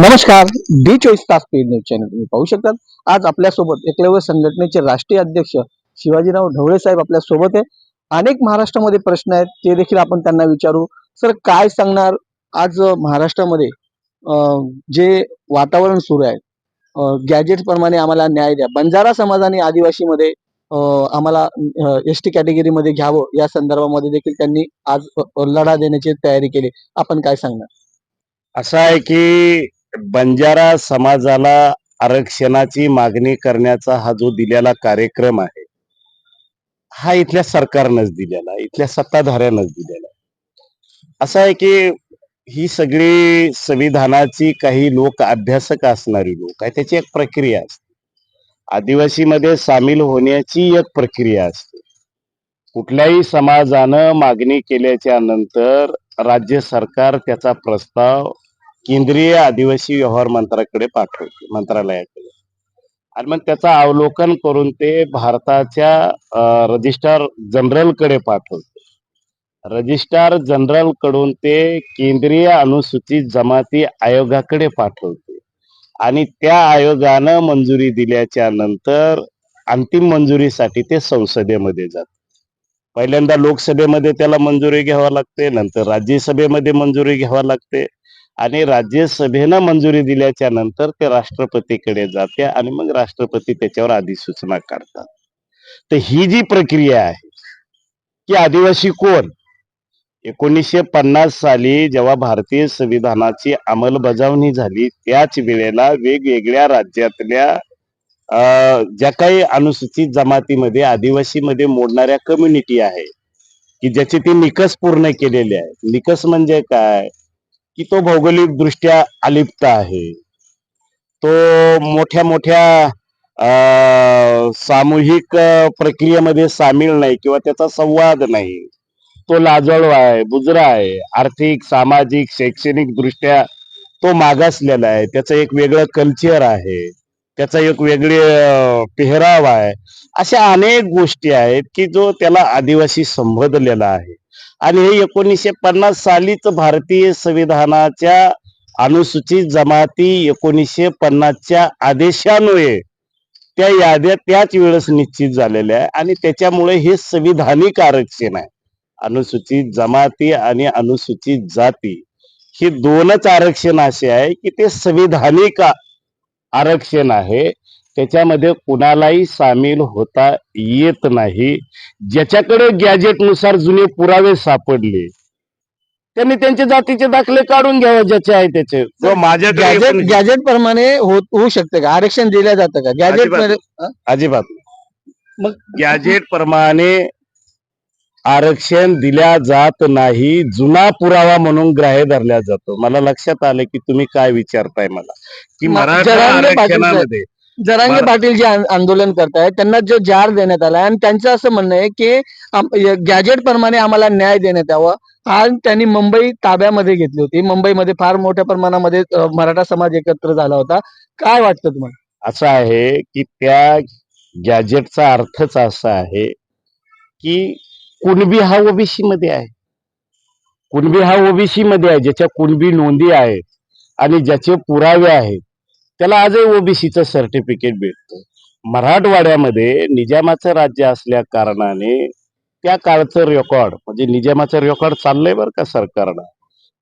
नमस्कार डी चोवीस तास पेड न्यूज चॅनल. तुम्ही पाहू शकतात आज आपल्यासोबत एकलव्य संघटनेचे राष्ट्रीय अध्यक्ष शिवाजीराव ढवळे साहेब आपल्यासोबत आहे. अनेक महाराष्ट्रामध्ये प्रश्न आहेत ते देखील आपण त्यांना विचारू. सर काय सांगणार? आज महाराष्ट्रामध्ये जे वातावरण सुरू आहे गॅजेट प्रमाणे आम्हाला न्याय द्या. बंजारा समाज आणि आदिवासीमध्ये आम्हाला एस टी कॅटेगरीमध्ये घ्यावं या संदर्भामध्ये देखील त्यांनी आज लढा देण्याची तयारी केली. आपण काय सांगणार? असं आहे की बंजारा समाजाला आरक्षणाची मागणी करण्याचा हा जो दिलेला कार्यक्रम आहे हा इथल्या सरकारनंच दिलेला इथल्या सत्ताधाऱ्यानंच दिलेला असं आहे की ही सगळी संविधानाची काही लोक अभ्यासक असणारी लोक आहे त्याची एक प्रक्रिया असते. आदिवासीमध्ये सामील होण्याची एक प्रक्रिया असते. कुठल्याही समाजानं मागणी केल्याच्यानंतर राज्य सरकार त्याचा प्रस्ताव केंद्रीय आदिवासी व्यवहार मंत्राकडे पाठवते मंत्रालयाकडे. आणि मग त्याचा अवलोकन करून ते भारताच्या रजिस्ट्रार जनरलकडे पाठवते. रजिस्ट्रार जनरलकडून ते केंद्रीय अनुसूचित जमाती आयोगाकडे पाठवते. आणि त्या आयोगानं मंजुरी दिल्याच्या नंतर अंतिम मंजुरीसाठी ते संसदेमध्ये जात. पहिल्यांदा लोकसभेमध्ये त्याला मंजुरी घ्यावा लागते नंतर राज्यसभेमध्ये मंजुरी घ्यावा लागते. आणि राज्यसभेनं मंजुरी दिल्याच्या नंतर ते राष्ट्रपतीकडे जाते आणि मग राष्ट्रपती त्याच्यावर अधिसूचना काढतात तर ही जी प्रक्रिया आहे की आदिवासी कोण? एकोणीसशे पन्नास साली जेव्हा भारतीय संविधानाची अंमलबजावणी झाली त्याच वेळेला वेगवेगळ्या राज्यातल्या अं, ज्या काही अनुसूचित जमातीमध्ये आदिवासीमध्ये मोडणाऱ्या कम्युनिटी आहे की ज्याचे ते निकष पूर्ण केलेले आहेत निकष म्हणजे काय? की तो भौगोलिक दृष्ट्या अलिप्त आहे. तो मोठ्या मोठ्या सामूहिक प्रक्रियेमध्ये सामील नाही किंवा त्याचा संवाद नाही. तो लाजळवा आहे बुजरा आहे. आर्थिक सामाजिक शैक्षणिक दृष्ट्या तो मागासलेला आहे. त्याचं एक वेगळं कल्चर आहे. त्याचा एक वेगळे पेहराव आहे. अशा अनेक गोष्टी आहेत की जो त्याला आदिवासी संबोधलेला आहे. आणि हे एकोणीसशे पन्नास सालीच भारतीय संविधानाच्या अनुसूचित जमाती एकोणीसशे पन्नासच्या आदेशान्वये त्या याद्या त्याच वेळेस निश्चित झालेल्या आहे. आणि त्याच्यामुळे हे संविधानिक आरक्षण आहे. अनुसूचित जमाती आणि अनुसूचित जाती हे दोनच आरक्षण असे आहे की ते संविधानिक आरक्षण आहे. त्याच्यामध्ये कुणालाही सामील होता येत नाही ज्याच्याकडे गॅजेटनुसार जुने पुरावे सापडले त्यांनी त्यांचे जातीचे दाखले काढून घ्यावे ज्याचे आहे त्याचे माझ्याकडे गॅजेट गॅजेट प्रमाणे होत होऊ शकते का आरक्षण दिलं जातं का गॅजेट अजिबात. मध्ये? अजिबात नाही. मग गॅजेट प्रमाणे आरक्षण दिल्या जात नाही जुना पुरावा म्हणून ग्राह्य धरला जातो मला लक्षात आलं की तुम्ही काय विचारताय मला की मराठा. आरक्षणामध्ये जरांगे. पाटील जे आंदोलन करतायत त्यांना जो जार देण्यात आला आणि त्यांचं असं म्हणणं आहे की गॅजेट प्रमाणे आम्हाला न्याय देण्यात यावा. आज त्यांनी मुंबई ताब्यामध्ये घेतली होती. मुंबईमध्ये फार मोठ्या प्रमाणामध्ये मराठा समाज एकत्र झाला होता. काय वाटतं तुम्हाला? असं आहे की त्या गॅजेटचा अर्थच असा आहे की कुणबी हा ओबीसी मध्ये आहे. कुणबी हा ओबीसी मध्ये आहे ज्याच्या कुणबी नोंदी आहेत आणि ज्याचे पुरावे आहेत. त्याला आजही ओबीसीचं सर्टिफिकेट भेटतं. मराठवाड्यामध्ये निजामाचं राज्य असल्या कारणाने त्या काळचं रेकॉर्ड म्हणजे निजामाचं रेकॉर्ड चाललंय बरं का सरकारनं.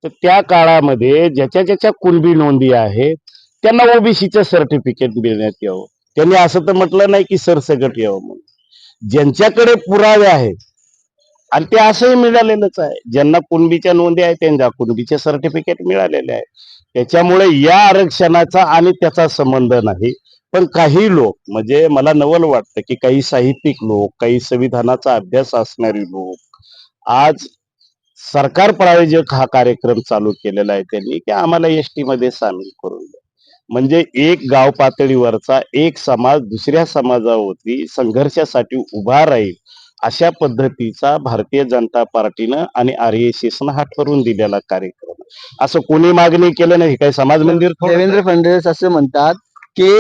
तर त्या काळामध्ये ज्याच्या ज्याच्या कुणबी नोंदी आहेत त्यांना ओबीसीचं सर्टिफिकेट देण्यात यावं. त्यांनी असं तर म्हटलं नाही की सरसकट यावं म्हणून. ज्यांच्याकडे पुरावे आहेत आणि ते असंही मिळालेलंच आहे. ज्यांना कुणबीच्या नोंदी आहेत त्यांना कुणबीचे सर्टिफिकेट मिळालेले आहे त्याच्यामुळे या आरक्षणाचा आणि त्याचा संबंध नाही. पण काही लोक म्हणजे मला नवल वाटतं की काही साहित्यिक लोक काही संविधानाचा अभ्यास असणारी लोक आज सरकार प्रायोजक हा कार्यक्रम चालू केलेला आहे त्यांनी की आम्हाला एस टी मध्ये सामील करून द्या. म्हणजे एक गाव पातळीवरचा एक समाज दुसऱ्या समाजावरती संघर्षासाठी उभा राहील अशा पद्धतीचा भारतीय जनता पार्टीनं आणि आर एस एसनं हा ठरवून दिलेला कार्यक्रम. असं कोणी मागणी केलं नाही काही समाज मंदिर देवेंद्र फडणवीस असं म्हणतात की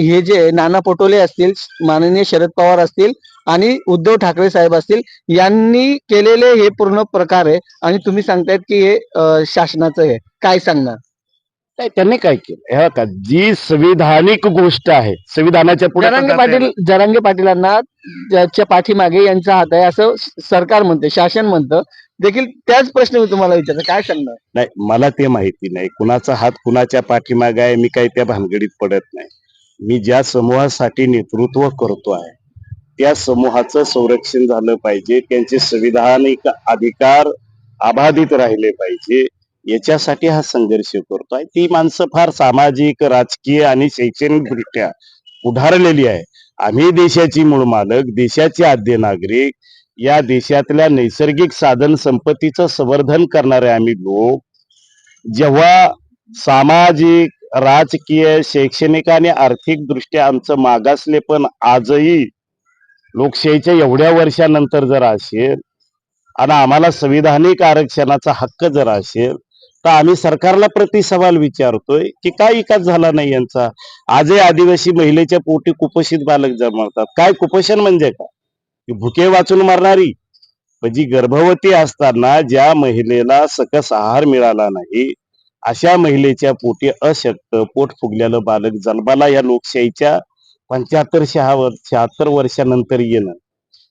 हे जे नाना पटोले असतील माननीय शरद पवार असतील आणि उद्धव ठाकरे साहेब असतील यांनी केलेले हे पूर्ण प्रकार आहे आणि तुम्ही सांगतायत की हे शासनाचं आहे काय सांगणार? नाही त्यांनी काय केलं? हे का जी संविधानिक गोष्ट आहे संविधानाच्या पुढे जरांगे पाटील जरांगे पाटीलांना ज्याच्या पाठीमागे यांचा हात आहे असं सरकार म्हणते शासन म्हणतं. देखील त्याच प्रश्न मी तुम्हाला विचारतो काय सांगणार? नाही मला ते माहिती नाही. कुणाचा हात कुणाच्या पाठीमागे आहे मी काही त्या भानगडीत पडत नाही. मी ज्या समूहासाठी नेतृत्व करतो आहे त्या समूहाचं संरक्षण झालं पाहिजे. त्यांचे संविधानिक अधिकार अबाधित राहिले पाहिजे. याच्यासाठी हा संघर्ष करतोय. ती माणसं फार सामाजिक राजकीय आणि शैक्षणिक दृष्ट्या उधारलेली आहे. आम्ही देशाची मूळ मालक देशाचे आद्य नागरिक या देशातल्या नैसर्गिक साधन संपत्तीचं संवर्धन करणारे आम्ही लोक जेव्हा सामाजिक राजकीय शैक्षणिक आणि आर्थिक दृष्ट्या आमचं मागासले पण आजही लोकशाहीच्या एवढ्या वर्षानंतर जर असेल आणि आम्हाला संविधानिक आरक्षणाचा हक्क जर असेल तर आम्ही सरकारला प्रति सवाल विचारतोय की काय विकास झाला नाही यांचा? आजही आदिवासी महिलेच्या पोटी कुपोषित बालक जमवतात काय कुपोषण म्हणजे काय? भुके वाचून मारणारी. म्हणजे गर्भवती असताना ज्या महिलेला सकस आहार मिळाला नाही अशा महिलेच्या पोटी अशक्त पोट फुगलेलं बालक जन्माला या लोकशाहीच्या पंच्याहत्तर शहात्तर वर्षानंतर येणं.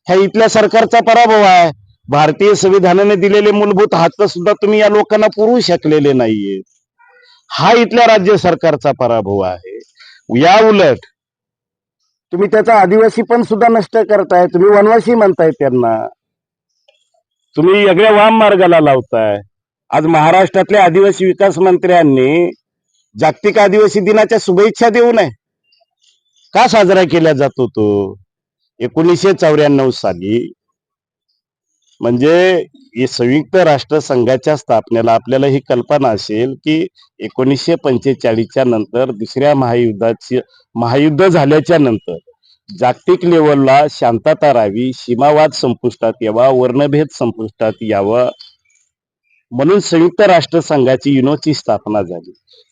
ह्या इथल्या सरकारचा पराभव आहे. भारतीय संविधानाने दिलेले मूलभूत हक्क सुद्धा तुम्ही या लोकांना पुरवू शकलेले नाहीये. हा इथल्या राज्य सरकारचा पराभव आहे. या उलट तुम्ही त्याचा आदिवासी पण सुद्धा नष्ट करताय तुम्ही वनवासी म्हणताय त्यांना. तुम्ही वेगळ्या वाम मार्गाला लावताय. आज महाराष्ट्रातल्या आदिवासी विकास मंत्र्यांनी जागतिक आदिवासी दिनाच्या शुभेच्छा देऊ नये का साजरा केला जातो तो? एकोणीसशे चौऱ्याण्णव साली म्हणजे संयुक्त राष्ट्र संघाच्या स्थापनेला आपल्याला ही कल्पना असेल की एकोणीसशे पंचेचाळीसच्या नंतर दुसऱ्या महायुद्धाची महायुद्ध झाल्याच्यानंतर जागतिक लेवलला शांतता राहावी सीमावाद संपुष्टात यावा वर्णभेद संपुष्टात यावा म्हणून संयुक्त राष्ट्र संघाची युनोची स्थापना झाली.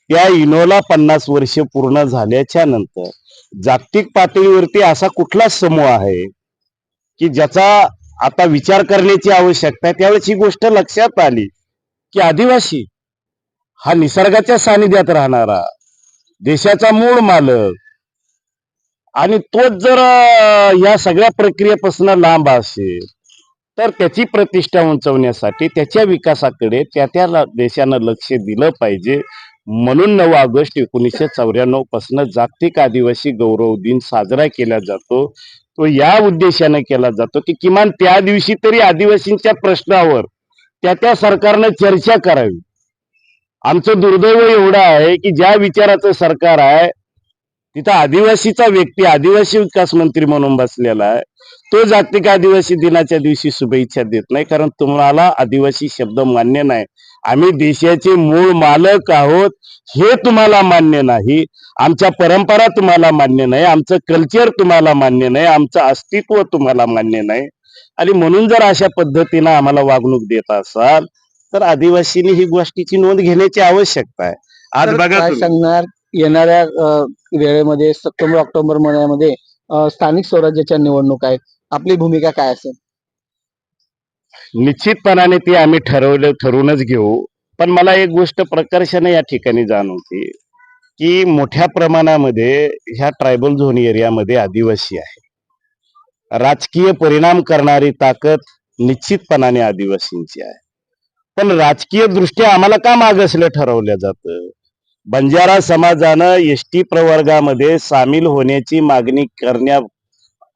त्या युनोला पन्नास वर्ष पूर्ण झाल्याच्यानंतर जागतिक पातळीवरती असा कुठला समूह आहे की ज्याचा आता विचार करण्याची आवश्यकता आहे. त्यावेळेस ही गोष्ट लक्षात आली की आदिवासी हा निसर्गाच्या सानिध्यात राहणारा देशाचा मूळ मालक आणि तोच जर या सगळ्या प्रक्रियेपासून लांब असेल तर त्याची प्रतिष्ठा उंचवण्यासाठी त्याच्या विकासाकडे त्या त्या देशानं लक्ष दिलं पाहिजे. म्हणून नऊ ऑगस्ट एकोणीसशे चौऱ्याण्णवपासून जागतिक आदिवासी गौरव दिन साजरा केला जातो. तो या उद्देशाने केला जातो की किमान त्या दिवशी तरी आदिवासींच्या प्रश्नावर त्या त्या सरकारनं चर्चा करावी. आमचं दुर्दैव एवढं आहे की ज्या विचाराचं सरकार आहे तिथं आदिवासीचा व्यक्ती आदिवासी विकास मंत्री म्हणून बसलेला आहे तो जागतिक आदिवासी दिनाच्या दिवशी शुभेच्छा देत नाही कारण तुम्हाला आदिवासी शब्द मान्य नाही. आम्ही देशाचे मूळ मालक आहोत हे तुम्हाला मान्य नाही. आमच्या परंपरा तुम्हाला मान्य नाही आमचं कल्चर तुम्हाला मान्य नाही आमचं अस्तित्व तुम्हाला मान्य नाही. आणि म्हणून जर अशा पद्धतीनं आम्हाला वागणूक देत असाल तर आदिवासींनी ही गोष्टीची नोंद घेण्याची आवश्यकता आहे. आज बघा. सांगणार? येणाऱ्या वेळेमध्ये सप्टेंबर ऑक्टोबर महिन्यामध्ये स्थानिक स्वराज्याच्या निवडणूक आहेत आपली भूमिका काय असेल? निश्चितपणाने ती आम्ही ठरवलं ठरूनच घेऊ. पण मला एक गोष्ट प्रकर्षाने या ठिकाणी जाणवते की मोठ्या प्रमाणामध्ये ह्या ट्रायबल झोन एरियामध्ये आदिवासी आहे. राजकीय परिणाम करणारी ताकद निश्चितपणाने आदिवासींची आहे. पण राजकीय दृष्ट्या आम्हाला का मागासलं ठरवलं जातं? बंजारा समाजानं एस टी प्रवर्गामध्ये सामील होण्याची मागणी करण्या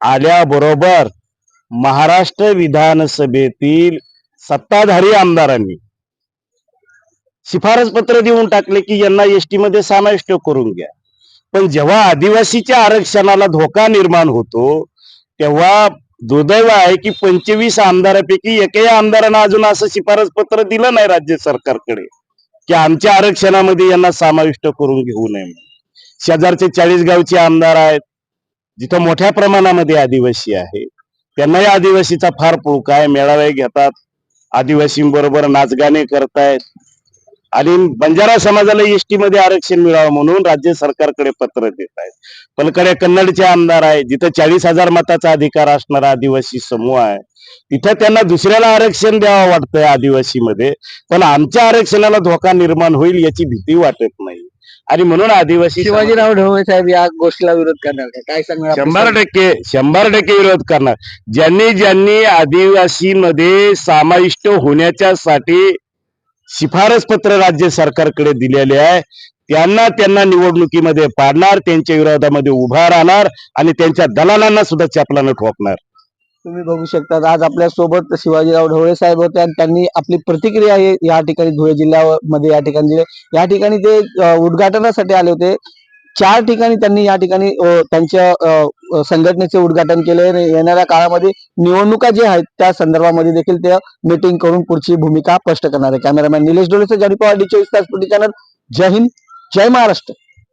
आल्याबरोबर महाराष्ट्र विधानसभेतील सत्ताधारी आमदारांनी शिफारस पत्र देऊन टाकले की यांना एसटी मध्ये समाविष्ट करून घ्या. पण जेव्हा आदिवासीच्या आरक्षणाला धोका निर्माण होतो तेव्हा दुर्दैव आहे की पंचवीस आमदारापैकी एकही आमदारांना अजून असं शिफारस पत्र दिलं नाही राज्य सरकारकडे की आमच्या आरक्षणामध्ये यांना समाविष्ट करून घेऊ नये शेजारचे चाळीस गावचे आमदार आहेत जिथं मोठ्या प्रमाणामध्ये आदिवासी आहे त्यांनाही आदिवासीचा फार पुळका आहे. मेळावे घेतात. आदिवासींबरोबर नाचगाणे करतायत. आणि बंजारा समाजाला एसटी मध्ये आरक्षण मिळावं म्हणून राज्य सरकारकडे पत्र देत आहेत पलकडे कन्नडचे आमदार आहे जिथं चाळीस हजार मताचा अधिकार असणारा आदिवासी समूह आहे. तिथं त्यांना दुसऱ्याला आरक्षण द्यावं वाटतंय आदिवासी मध्ये पण आमच्या आरक्षणाला धोका निर्माण होईल याची भीती वाटत नाही. आणि म्हणून आदिवासी शिवाजीराव ढवळे साहेब या गोष्टीला विरोध करणार काय सांगणार शंभर टक्के शंभर टक्के विरोध करणार. ज्यांनी ज्यांनी आदिवासीमध्ये समाविष्ट होण्याच्या साठी शिफारस पत्र राज्य सरकारकडे दिलेले आहे त्यांना त्यांना निवडणुकीमध्ये पाडणार त्यांच्या विरोधामध्ये उभा राहणार आणि त्यांच्या दलालांना सुद्धा चपलानं ठोकणार. तुम्ही बघू शकता आज आपल्यासोबत शिवाजीराव ढवळे साहेब होते आणि त्यांनी आपली प्रतिक्रिया हे या ठिकाणी धुळे जिल्ह्यामध्ये या ठिकाणी दिले. या ठिकाणी ते उद्घाटनासाठी आले होते. चार ठिकाणी त्यांनी या ठिकाणी त्यांच्या संघटनेचे उद्घाटन केले. आणि येणाऱ्या काळामध्ये निवडणुका जे आहेत त्या संदर्भामध्ये देखील ते मीटिंग करून पुढची भूमिका स्पष्ट करणार आहे. कॅमेरामॅन निलेश डोळे जनी पवार डी चोवीस तास चॅनल जय हिंद जय महाराष्ट्र.